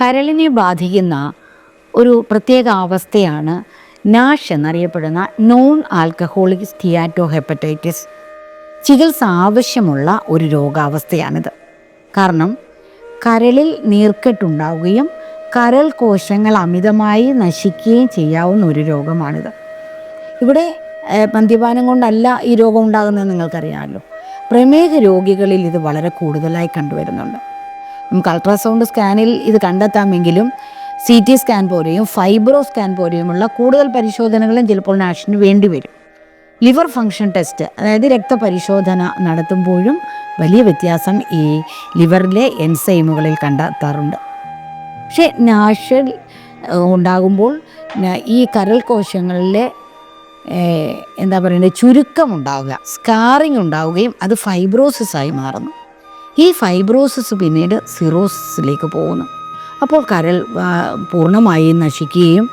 കരളിനെ ബാധിക്കുന്ന ഒരു പ്രത്യേക അവസ്ഥയാണ് നാഷ് എന്നറിയപ്പെടുന്ന നോൺ ആൽക്കഹോളിക് സ്റ്റിയാറ്റോ ഹെപ്പറ്റൈറ്റിസ് ചികിത്സ ആവശ്യമുള്ള ഒരു രോഗാവസ്ഥയാണിത്. കാരണം കരളിൽ നീർക്കെട്ടുണ്ടാവുകയും കരൾ കോശങ്ങൾ അമിതമായി നശിക്കുകയും ചെയ്യാവുന്ന ഒരു രോഗമാണിത്. ഇവിടെ മദ്യപാനം കൊണ്ടല്ല ഈ രോഗം ഉണ്ടാകുന്നത് നിങ്ങൾക്കറിയാമല്ലോ. പ്രമേഹ രോഗികളിൽ ഇത് വളരെ കൂടുതലായി കണ്ടുവരുന്നുണ്ട്. നമുക്ക് അൾട്രാസൗണ്ട് സ്കാനിൽ ഇത് കണ്ടെത്താമെങ്കിലും സി ടി സ്കാൻ പോലെയും ഫൈബ്രോ സ്കാൻ പോലെയുമുള്ള കൂടുതൽ പരിശോധനകളും ചിലപ്പോൾ നാഷിന് വേണ്ടി വരും. ലിവർ ഫങ്ഷൻ ടെസ്റ്റ് അതായത് രക്തപരിശോധന നടത്തുമ്പോഴും വലിയ വ്യത്യാസം ഈ ലിവറിലെ എൻസൈമുകളിൽ കണ്ടെത്താറുണ്ട്. പക്ഷേ നാഷൽ ഉണ്ടാകുമ്പോൾ ഈ കരൾ കോശങ്ങളിലെ എന്താ പറയുന്നത് ചുരുക്കം ഉണ്ടാവുക സ്കാറിങ് ഉണ്ടാവുകയും അത് ഫൈബ്രോസിസ് ആയി മാറുന്നു. ഈ ഫൈബ്രോസിസ് പിന്നീട് സിറോസിസിലേക്ക് പോകുന്നു. അപ്പോൾ കരൾ പൂർണമായി നശിക്കുകയും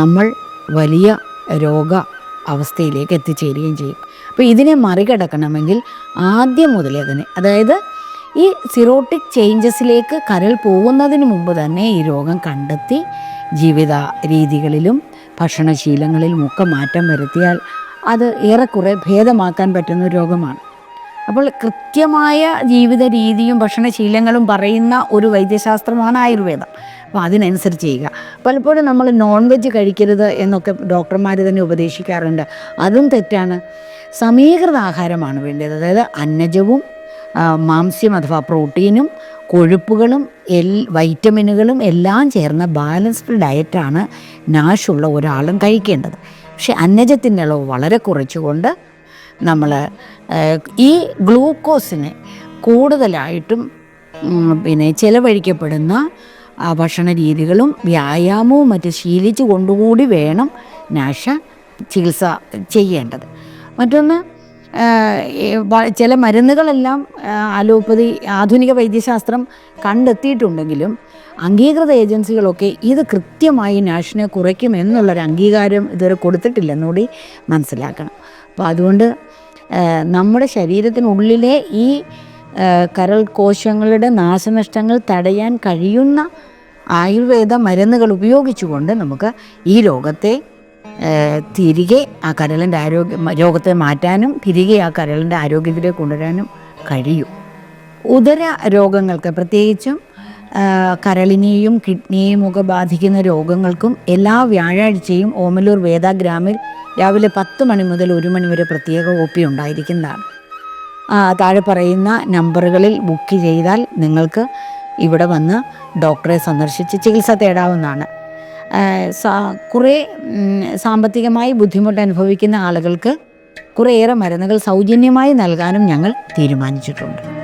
നമ്മൾ വലിയ രോഗ അവസ്ഥയിലേക്ക് എത്തിച്ചേരുകയും ചെയ്യും. അപ്പോൾ ഇതിനെ മറികടക്കണമെങ്കിൽ ആദ്യം മുതലേ തന്നെ അതായത് ഈ സിറോട്ടിക് ചേഞ്ചസിലേക്ക് കരൾ പോകുന്നതിന് മുമ്പ് തന്നെ ഈ രോഗം കണ്ടെത്തി ജീവിത രീതികളിലും ഭക്ഷണശീലങ്ങളിലും ഒക്കെ മാറ്റം വരുത്തിയാൽ അത് ഏറെക്കുറെ ഭേദമാക്കാൻ പറ്റുന്ന രോഗമാണ്. അപ്പോൾ കൃത്യമായ ജീവിത രീതിയും ഭക്ഷണശീലങ്ങളും പറയുന്ന ഒരു വൈദ്യശാസ്ത്രമാണ് ആയുർവേദം. അപ്പോൾ അതിനനുസരിച്ച് ചെയ്യുക. പലപ്പോഴും നമ്മൾ നോൺ വെജ് കഴിക്കരുത് എന്നൊക്കെ ഡോക്ടർമാർ തന്നെ ഉപദേശിക്കാറുണ്ട്. അതും തെറ്റാണ്. സമീകൃത ആഹാരമാണ് വേണ്ടത്. അതായത് അന്നജവും മാംസ്യം അഥവാ പ്രോട്ടീനും കൊഴുപ്പുകളും എൽ വൈറ്റമിനുകളും എല്ലാം ചേർന്ന ബാലൻസ്ഡ് ഡയറ്റാണ് നാഷുള്ള ഒരാളും കഴിക്കേണ്ടത്. പക്ഷേ അന്നജത്തിന്റെ അളവ് വളരെ കുറച്ചുകൊണ്ട് നമ്മൾ ഈ ഗ്ലൂക്കോസിനെ കൂടുതലായിട്ടും പിന്നെ ചിലവഴിക്കപ്പെടുന്ന ഭക്ഷണ രീതികളും വ്യായാമവും മറ്റും ശീലിച്ചു കൊണ്ടുകൂടി വേണം നാഷ ചികിത്സ ചെയ്യേണ്ടത്. മറ്റൊന്ന് ചില മരുന്നുകളെല്ലാം അലോപ്പതി ആധുനിക വൈദ്യശാസ്ത്രം കണ്ടെത്തിയിട്ടുണ്ടെങ്കിലും അംഗീകൃത ഏജൻസികളൊക്കെ ഇത് കൃത്യമായി നാഷിനെ കുറയ്ക്കും എന്നുള്ളൊരു അംഗീകാരം ഇതുവരെ കൊടുത്തിട്ടില്ലെന്നുകൂടി മനസ്സിലാക്കണം. അപ്പോൾ അതുകൊണ്ട് നമ്മുടെ ശരീരത്തിനുള്ളിലെ ഈ കരൾ കോശങ്ങളുടെ നാശനഷ്ടങ്ങൾ തടയാൻ കഴിയുന്ന ആയുർവേദ മരുന്നുകൾ ഉപയോഗിച്ചുകൊണ്ട് നമുക്ക് ഈ രോഗത്തെ തിരികെ ആ കരളിന്റെ ആരോഗ്യ രോഗത്തെ മാറ്റാനും തിരികെ ആ കരളിന്റെ ആരോഗ്യത്തിലേക്ക് കൊണ്ടുവരാനും കഴിയും. ഉദര രോഗങ്ങൾക്ക് പ്രത്യേകിച്ചും കരളിനെയും കിഡ്നിയെയും ഒക്കെ ബാധിക്കുന്ന രോഗങ്ങൾക്കും എല്ലാ വ്യാഴാഴ്ചയും ഓമലൂർ വേദാഗ്രാമിൽ രാവിലെ പത്ത് മണി മുതൽ ഒരു മണി വരെ പ്രത്യേക ഒ പി ഉണ്ടായിരിക്കുന്നതാണ്. താഴെ പറയുന്ന നമ്പറുകളിൽ ബുക്ക് ചെയ്താൽ നിങ്ങൾക്ക് ഇവിടെ വന്ന് ഡോക്ടറെ സന്ദർശിച്ച് ചികിത്സ തേടാവുന്നതാണ്. കുറേ സാമ്പത്തികമായി ബുദ്ധിമുട്ട് അനുഭവിക്കുന്ന ആളുകൾക്ക് കുറേയേറെ മരുന്നുകൾ സൗജന്യമായി നൽകാനും ഞങ്ങൾ തീരുമാനിച്ചിട്ടുണ്ട്.